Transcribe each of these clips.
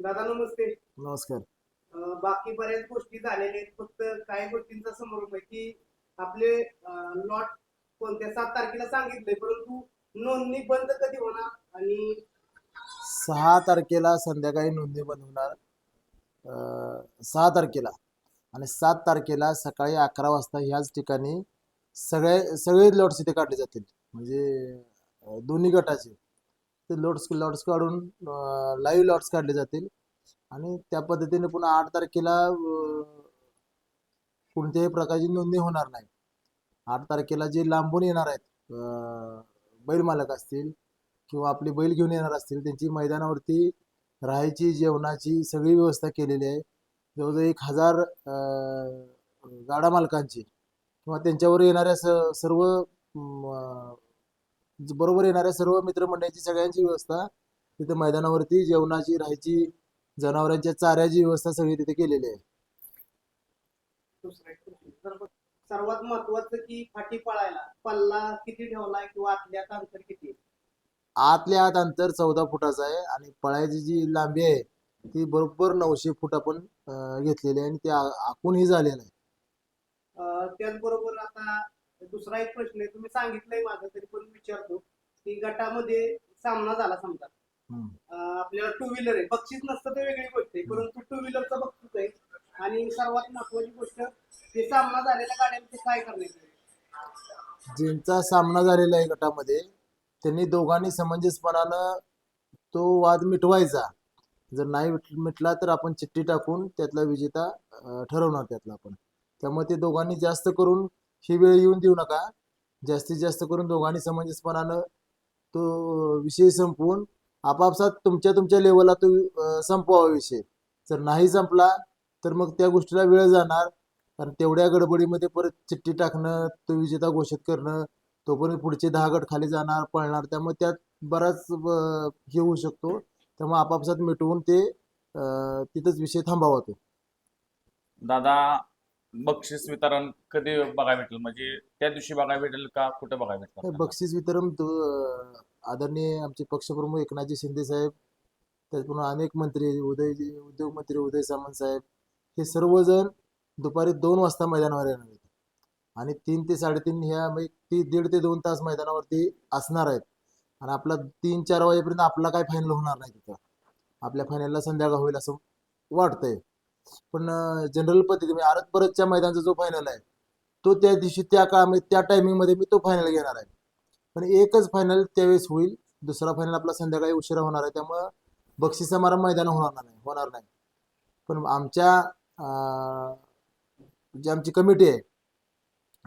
दादा नमस्ते. नमस्कार. बाकी बऱ्याच गोष्टी झालेल्या आहेत. फक्त काही गोष्टींचा समारोप आहे की आपले लॉट कोणत्या सात तारखेला सांगितलंय परंतु नोंदणी बंद कधी होणार आणि सहा तारखेला संध्याकाळी नोंदणी बंद होणार. सहा तारखेला. आणि सात तारखेला सकाळी अकरा वाजता ह्याच ठिकाणी सगळे सगळे लॉट्स इथे काढले जातील. म्हणजे दोन्ही गटाचे. ते लॉट्स लॉट्स काढून लाईव्ह लॉट्स काढले जातील. आणि त्या पद्धतीने पुन्हा आठ तारखेला कोणत्याही प्रकारची नोंदणी होणार नाही. आठ तारखेला जे लांबून येणार आहेत बैल मालक असतील किंवा आपले बैल घेऊन येणार असतील त्यांची मैदानावरती राहायची जेवणाची सगळी व्यवस्था केलेली आहे. जवळजवळ एक हजार गाडा मालकांची किंवा त्यांच्यावर येणाऱ्या स सर्व बरोबर येणाऱ्या सर्व मित्रमंडळींची सगळ्यांची व्यवस्था तिथे मैदानावरती जेवणाची राहायची जनावरांच्या चाऱ्याची व्यवस्था सगळी तिथे केलेली आहे. सर्वात महत्वाचं की फाटी पळायला. पल्ला किती ठेवलाय किंवा आतल्यात अंतर किती? आतल्या आत अंतर चौदा फुटाचं आहे आणि पळायची जी लांबी आहे ती बरोबर नऊशे फूट आपण घेतलेली आहे आणि ते आखूनही झालेलं आहे. त्याचबरोबर आता दुसरा एक प्रश्न आहे तुम्ही सांगितलंय माझं तरी पण विचारतो. की गटामध्ये सामना झाला समजा. अं, आपल्याला टू व्हीलर आहे. बक्षीस नसतं तर वेगळी गोष्ट आहे परंतु टू व्हीलरचं बक्षीस आहे. आणि सर्वात महत्वाची गोष्ट ते सामना झालेल्या गाड्यांचे काय करण्यात येईल? ज्यांचा सामना झालेला आहे गटामध्ये त्यांनी दोघांनी समंजसपणानं तो वाद मिटवायचा. जर नाही मिट- मिटला तर आपण चिठ्ठी टाकून त्यातला विजेता अं, ठरवणार त्यातला आपण. त्यामुळे ते दोघांनी जास्त करून ही वेळ येऊन देऊ नका. जास्तीत जास्त करून दोघांनी समंजसपणानं तो विषय संपवून आपापसात तुमच्या तुमच्या लेवलला तो संपवावा विषय. जर नाही संपला तर मग त्या गोष्टीला वेळ जाणार. कारण तेवढ्या गडबडीमध्ये परत चिठ्ठी टाकणं तो विजेता घोषित करणं तोपर्यंत पुढचे दहा गट खाली जाणार पळणार त्यामुळे त्यात बराच हे होऊ शकतो. त्यामुळे आपापसात मिटवून ते तिथंच विषय थांबावा तो. दादा बक्षीस वितरण कधी बघायला भेटेल? म्हणजे त्या दिवशी बघायला भेटेल का कुठं बघायला भेटेल बक्षीस वितरण तो आदरणीय आमचे पक्षप्रमुख एकनाथजी शिंदे साहेब त्याचप्रमाणे अनेक मंत्री उदयजी उद्योग मंत्री उदय सामंत साहेब हे सर्वजण दुपारी दोन वाजता मैदानावर येणार आहेत. आणि तीन ते साडेतीन ह्या म्हणजे ती दीड ते दोन तास मैदानावरती असणार आहेत. आणि आपला तीन चार वाजेपर्यंत आपला काय फायनल होणार नाही तिथं. आपल्या फायनलला संध्याकाळ होईल असं वाटतंय. पण जनरल पद्धती म्हणजे आरत परतच्या मैदानाचा जो फायनल आहे तो त्या दिवशी त्या काळामध्ये म्हणजे त्या टायमिंगमध्ये मी तो फायनल घेणार आहे. पण एकच फायनल त्यावेळेस होईल दुसरा फायनल आपला संध्याकाळी उशिरा होणार आहे त्यामुळं बक्षीस समारंभ मैदान होणार नाही होणार नाही. पण आमच्या जी आमची कमिटी आहे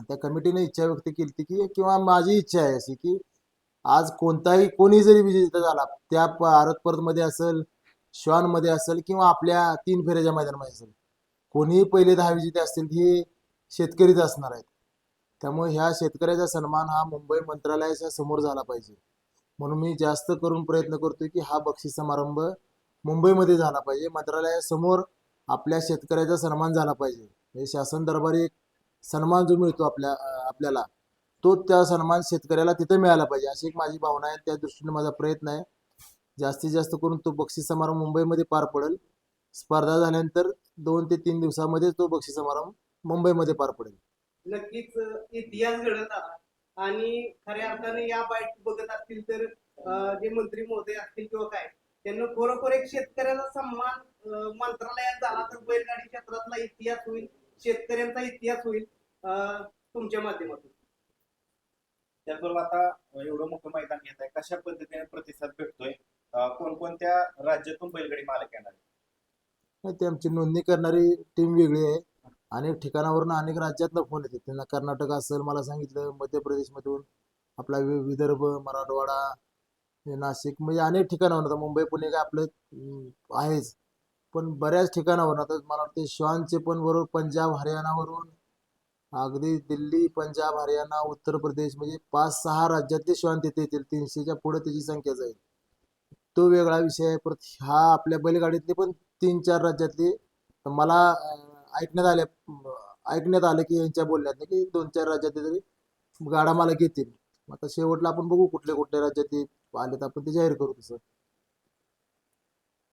त्या कमिटीने इच्छा व्यक्त केली की किंवा माझी इच्छा आहे अशी की आज कोणताही कोणी जरी विजेता झाला त्या प- आरत परतमध्ये असेल श्वानमध्ये असेल किंवा आपल्या तीन फेऱ्याच्या मैदानामध्ये असेल. कोणीही पहिले दहा विजेते असतील हे शेतकरीच असणार आहेत. त्यामुळे ह्या शेतकऱ्याचा सन्मान हा मुंबई मंत्रालयाच्या समोर झाला पाहिजे. म्हणून मी जास्त करून प्रयत्न करतोय की हा बक्षीस समारंभ मुंबईमध्ये झाला पाहिजे. मंत्रालयासमोर आपल्या शेतकऱ्याचा सन्मान झाला पाहिजे. हे शासन दरबारी एक सन्मान जो मिळतो आपल्या आपल्याला तो त्या सन्मान शेतकऱ्याला तिथे मिळाला पाहिजे. अशी एक माझी भावना आहे त्या दृष्टीने माझा प्रयत्न आहे. जास्तीत जास्त करून तो बक्षीस समारंभ मुंबईमध्ये पार पडेल. स्पर्धा झाल्यानंतर दोन ते तीन दिवसामध्ये तो बक्षीस समारंभ मुंबईमध्ये पार पडेल. नक्कीच इतिहास घडत आला आणि खऱ्या अर्थाने या बाईट बघत असतील तर जे मंत्री महोदय असतील किंवा काय त्यांना खरोखर एक शेतकऱ्याचा सन्मान मंत्रालयात झाला तर बैलगाडी क्षेत्रातला इतिहास होईल शेतकऱ्यांचा इतिहास होईल अं, तुमच्या माध्यमातून. त्याचबरोबर आता एवढं मोठं मैदान घेत आहे. कशा पद्धतीने प्रतिसाद भेटतोय? कोणकोणत्या राज्यातून बैलगाडी मालक येणार नाही, ते आमची नोंदणी करणारी टीम वेगळी आहे. अनेक ठिकाणावरून अनेक राज्यातनं फोन येते त्यांना कर्नाटक असेल मला सांगितलं मध्य प्रदेशमधून आपला विदर्भ मराठवाडा नाशिक म्हणजे अनेक ठिकाणावरून आता मुंबई पुणे काय आपलं आहेच. पण बऱ्याच ठिकाणावरून आता मला वाटतं श्वानचे पण बरोबर पंजाब हरियाणावरून अगदी दिल्ली पंजाब हरियाणा उत्तर प्रदेश म्हणजे पाच सहा राज्यातले श्वान तिथे येतील. तीनशेच्या पुढे त्याची संख्या जाईल. तो वेगळा विषय आहे. परत हा आपल्या बैलगाडीतले पण तीन चार राज्यातले मला ऐकण्यात आले ऐकण्यात आलं की यांच्या बोलण्यात की दोन चार राज्यातले तरी गाडा मालक येतील. आता शेवटला आपण बघू कुठल्या कुठल्या राज्यात आले तर आपण ते जाहीर करू तसं.